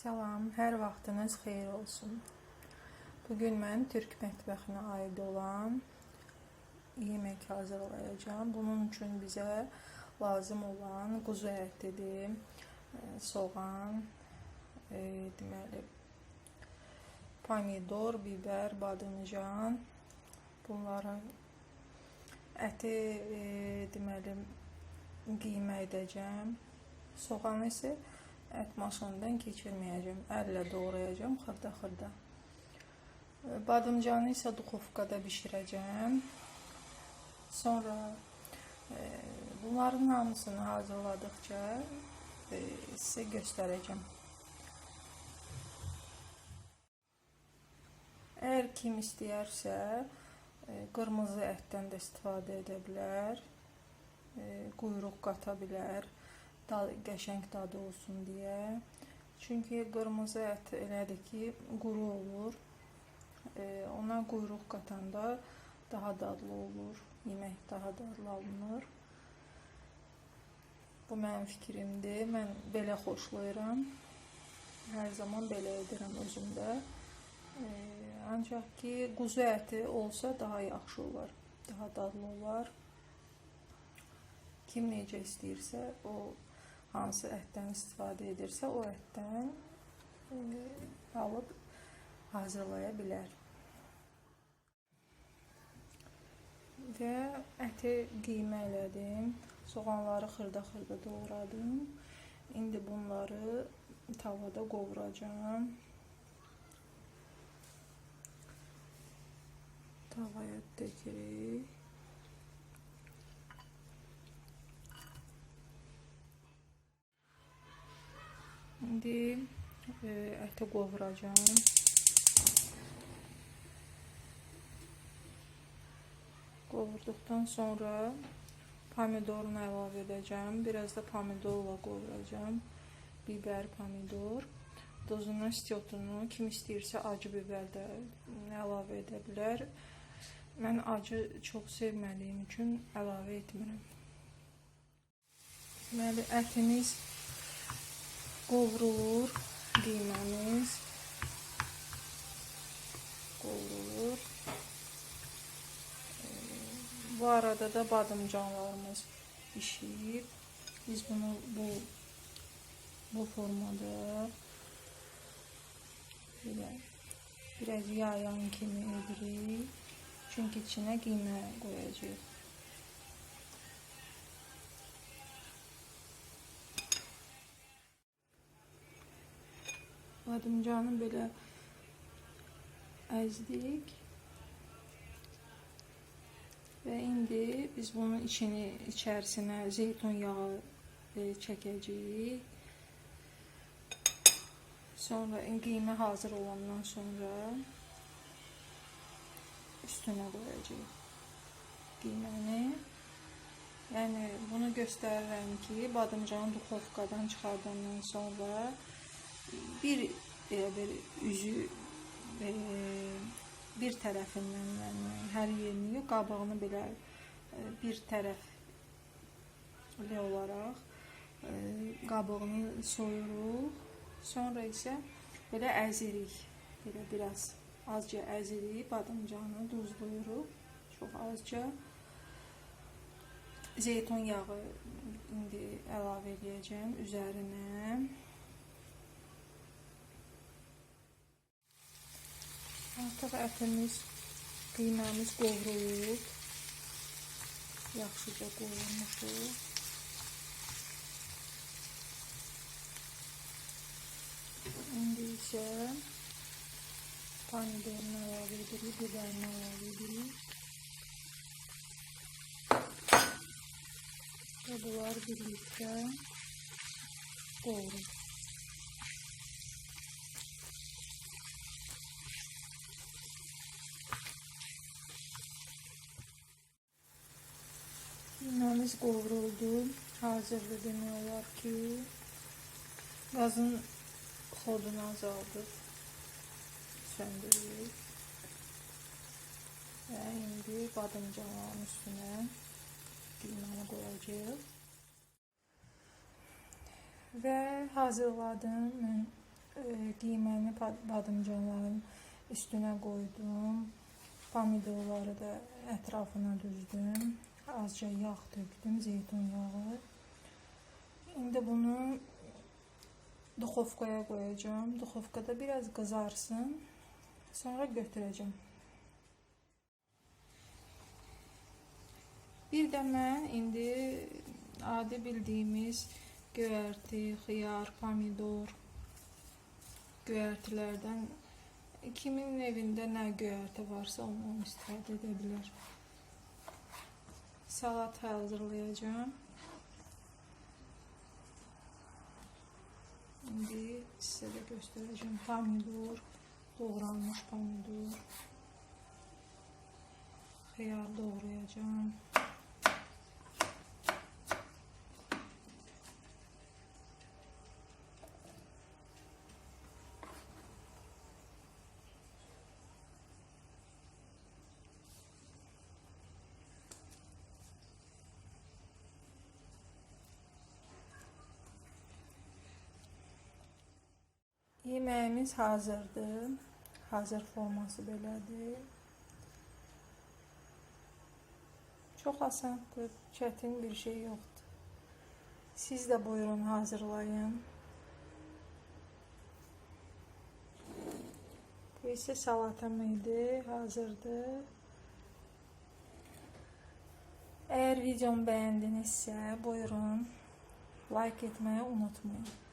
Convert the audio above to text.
Salam, hər vaxtınız xeyir olsun. Bugün mən Türk mətbəxinə aid olan yemək hazırlayacağam. Bunun üçün bizə lazım olan quzu ətidir, e, soğan, e, deməli pomidor, biber, badımcan. Bunları əti e, deməli qiymə edəcəm. Soğanı isə ət maşından keçirməyəcəm. Əllə doğrayacağam xırda-xırda. E, Badımcanı isə duxovkada bişirəcəm. Sonra e, bunların hamısını hazırladıkça e, sizə göstərəcəm. Əgər kim istəyərsə, e, qırmızı ətdən də istifadə edə bilər. E, quyruq qata bilər. Dad, qəşəng dadı olsun deyə. Çünki qırmızı ət elədir ki, quru olur. E, ona quyruq qatanda daha dadlı olur. Yemək daha dadlı alınır. Bu mənim fikrimdir. Mən belə xoşlayıram. Hər zaman belə edirəm özümdə. E, ancaq ki, quzu əti olsa daha yaxşı olar. Daha dadlı olar. Kim necə istəyirsə, o hansı ətdən istifadə edirsə, o ətdən e, alıb hazırlaya bilər. Və əti qiymə elədim. Soğanları xırda-xırda doğradım. İndi bunları tavada qovuracağam. Tavaya dökürük. İndi e, əti qovuracağam. Qovurduqdan sonra pomidorunu əlavə edəcəm. Biraz da pomidorla qovuracağam. Biber, pomidor. Dozunu, istiotunu, kim istəyirsə acı biber də əlavə edə bilər. Mən acı çox sevmədiyim üçün əlavə etmirəm. Deməli, ətimiz qovrulur, qiyməmiz qovrulur. Ee, Bu arada da badımcanlarımız pişir. Biz bunu bu bu formada biraz yayan kimi edirik. Çünki içinə qiymə qoyacağıq. Badımcanı belə əzdik. Və indi biz bunun içini içərisinə zeytun yağı e, çəkəcəyik. Sonra qiymə hazır olandan sonra üstünə qoyacağıq qiyməni. Yəni bunu göstərirəm ki, badımcanı duxovkadan çıxardandan sonra bir e, bir üzü e, bir tərəfindən yəni hər yerini yox, qabığını belə e, bir tərəfli olaraq e, qabığını soyuruq. Sonra isə belə əzirik. Belə biraz azca əzirik, badımcanı duzluyuruq. Çox azca zeytun yağı indi əlavə edəcəm üzərinə. Artıq ətimiz, qiyməmiz qovrulub. Yaxşıca qovurmuşuq. İndi isə pomidorunu əlavə edirik, biberini əlavə edirik. Və bunlar birlikdə qovurur. Yeməğimiz qovruldu. Hazırdır demək ki, qazın xodunu azaldıb söndürürük. Və indi badımcanların üstünə qiyməni qoyacağıq. Və hazırladım mən e, qiyməni pa- badımcanların üstünə qoydum. Pomidorları da ətrafına düzdüm. Azca yağ döktüm, zeytun yağı. İndi bunu duxovkaya qoyacağım. Duxovkada biraz qızarsın. Sonra götürəcəm. Bir də mən indi adi bildiyimiz göyərti, xiyar, pomidor göyərtilərdən kimin evində nə göyərti varsa ondan istifadə edə. Salat hazırlayacağım. İndi sizə də göstərəcəm. Pomidor, doğranmış pomidor. Xiyar doğrayacağım. Yeməyimiz hazırdır. Hazır forması belədir. Çox asandır, çətin bir şey yoxdur. Siz də buyurun hazırlayın. Bu isə salatam idi, hazırdır. Əgər videomu bəyəndinizsə, buyurun like etməyi unutmayın.